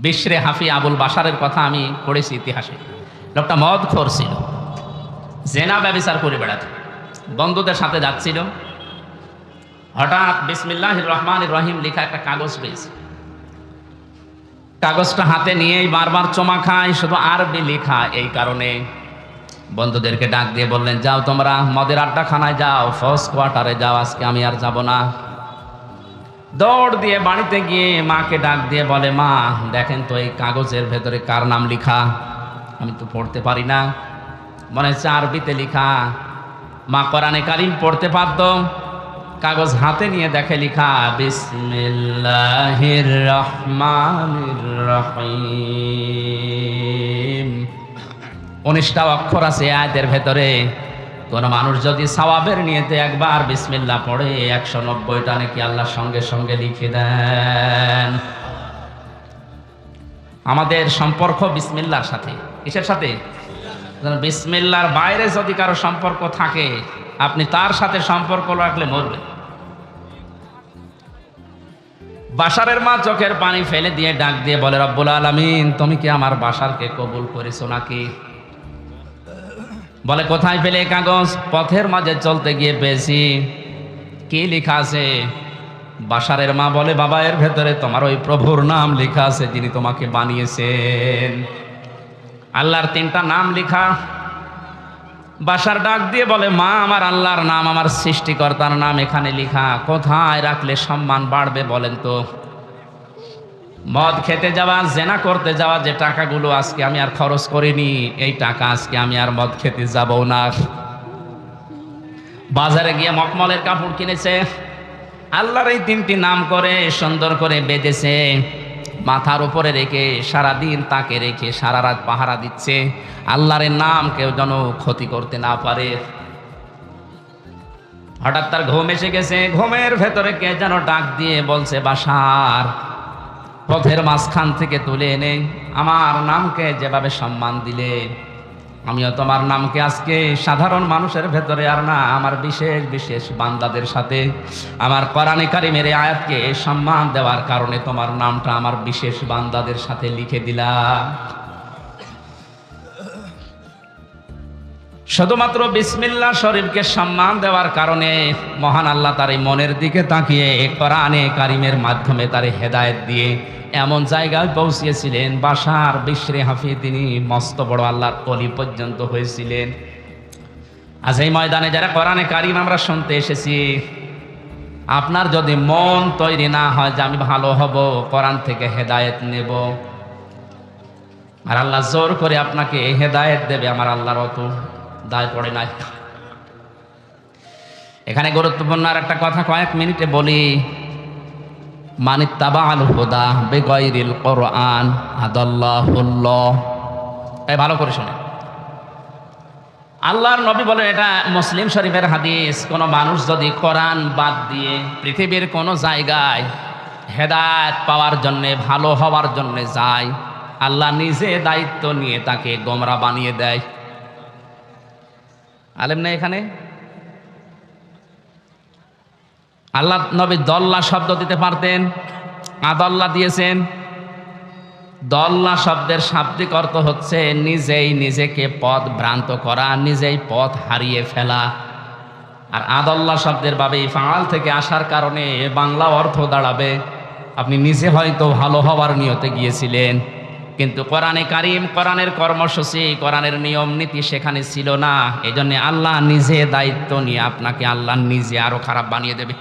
বিশরে হাফি আবুল বাসারের কথা আমি পড়েছি ইতিহাসে। লোকটা মদ খোর ছিল। জেনা ব্যবচার করে বেড়াতো। বন্ধুদের সাথে যাচ্ছিল। হঠাৎ বিসমিল্লাহ রহমান রহিম লেখা একটা কাগজ পেয়েছে। কাগজটা হাতে নিয়েই বারবার চমা খায়, শুধু আরবি লেখা এই কারণে। বন্ধুদেরকে ডাক দিয়ে বললেন, যাও তোমরা মদের আড্ডাখানায় যাও ফার্স্ট কোয়ার্টারে যাও, আজকে আমি আর যাব না। দৌড় দিয়ে বাড়িতে গিয়ে মাকে ডাক দিয়ে বলে, মা, দেখেন তো এই কাগজের ভেতরে কার নাম লেখা? আমি তো পড়তে পারি না। মনে হচ্ছে আরবিতে লেখা। মা কোরআনে কারিম পড়তে পারত কাগজ হাতে নিয়ে দেখে লিখা, বিসমিল্লাহির রহমানির রহিম। উনিশটা অক্ষর আছে আয়াতের ভেতরে। কোন মানুষ যদি সওয়াবের নিয়েতে একবার বিসমিল্লাহ পড়ে একশো নব্বইটা নাকি আল্লাহর সঙ্গে সঙ্গে লিখে দেন। আমাদের সম্পর্ক বিসমিল্লার সাথে। কিসের সাথে? বিসমিল্লার বাইরে যদি কারও সম্পর্ক থাকে, আপনি তার সাথে সম্পর্ক রাখলে মরবে বাসারের মা চোখের পানি ফেলে দিয়ে ডাক দিয়ে বলে, রব্বুল আলামিন, তুমি কি আমার বাসারকে কবুল করেছ নাকি? বলে, কোথায় পেলে কাগজ? পথের মাঝে চলতে গিয়ে পেয়েছি। কি লেখা আছে? বাসারের মা বলে, বাবা, এর ভেতরে তোমার ওই প্রভুর নাম লেখা আছে যিনি তোমাকে বানিয়েছেন। আল্লাহর তিনটা নাম লেখা। বাসার ডাক দিয়ে বলে, মা, আমার আল্লাহর নাম, আমার সৃষ্টিকর্তার নাম এখানে লেখা। কোথায় রাখলে সম্মান বাড়বে বলেন তো? মদ খেতে যাওয়া, জেনা করতে যাওয়া যে টাকাগুলো আজকে আমি আর খরচ করিনি, এই টাকা আজকে আমি আর মদ খেতে যাব না। বাজারে গিয়ে মকমলের কাপড় কিনেছে, আল্লাহর এই তিনটি নাম করে সুন্দর করে বেঁধেছে, মাথার উপরে রেখে সারাদিন তাকে রেখে সারা রাত পাহারা দিচ্ছে, আল্লাহর নাম কেউ যেন ক্ষতি করতে না পারে। হঠাৎ তার ঘুম এসে গেছে, ঘুমের ভেতরে কে যেন ডাক দিয়ে বলছে, বাসার। পথের মাঝখান থেকে তুলে এনে আমার নামকে যেভাবে সম্মান দিলে, আমিও তোমার নামকে আজকে সাধারণ মানুষের ভেতরে আর না, আমার বিশেষ বিশেষ বান্দাদের সাথে, আমার কোরআনে কারিমের আয়াতকে সম্মান দেওয়ার কারণে তোমার নামটা আমার বিশেষ বান্দাদের সাথে লিখে দিলাম। শুধুমাত্র বিসমিল্লা শরীফকে সম্মান দেওয়ার কারণে মহান আল্লাহ তার এই মনের দিকে তাকিয়ে কোরআনে কারিমের মাধ্যমে তার হেদায়েত দিয়ে এমন জায়গায় পৌঁছিয়েছিলেন, বাসার বিশ্রে হাফি তিনি মস্ত বড় আল্লাহর অলি পর্যন্ত হয়েছিলেন। আজ এই ময়দানে যারা কোরআনে কারিম আমরা শুনতে এসেছি, আপনার যদি মন তৈরি না হয় যে আমি ভালো হব, কোরআন থেকে হেদায়েত নেব। আর আল্লাহ জোর করে আপনাকে হেদায়েত দেবে, আমার আল্লাহর অত দায় পড়ে নাই। এখানে গুরুত্বপূর্ণ আর একটা কথা কয়েক মিনিটে বলি মানিত তাবা আল হুদা বেগৈরিল কোরআন আদাল্লাহুল্লাহ এই ভালো করে শুনে। আল্লাহর নবী বলেন, এটা মুসলিম শরীফের হাদিস, কোনো মানুষ যদি কোরআন বাদ দিয়ে পৃথিবীর কোনো জায়গায় হেদায়ত পাওয়ার জন্যে, ভালো হওয়ার জন্যে যায়, আল্লাহ নিজে দায়িত্ব নিয়ে তাকে গোমরা বানিয়ে দেয়। আলেম না এখানে? আল্লাহ নবী দল্লা শব্দ দিতে পারতেন। আদল্লা দিয়েছেন। দল্লা শব্দের শাব্দিক অর্থ হচ্ছে নিজেই নিজেকে পথ ভ্রান্ত করা, নিজেই পথ হারিয়ে ফেলা। আর আদল্লা শব্দের ভাবে ফাঁল থেকে আসার কারণে বাংলা অর্থ দাঁড়াবে। আপনি নিজে হয়তো ভালো হওয়ার নিয়তে গিয়েছিলেন, কিন্তু কোরআনে কারিম, কোরআনের কর্মসূচি, কোরআনের নিয়ম, নীতি সেখানে ছিল না। এই জন্যে আল্লাহ নিজে দায়িত্ব নিয়ে আপনাকে আল্লাহ নিজে আরও খারাপ বানিয়ে দেবে।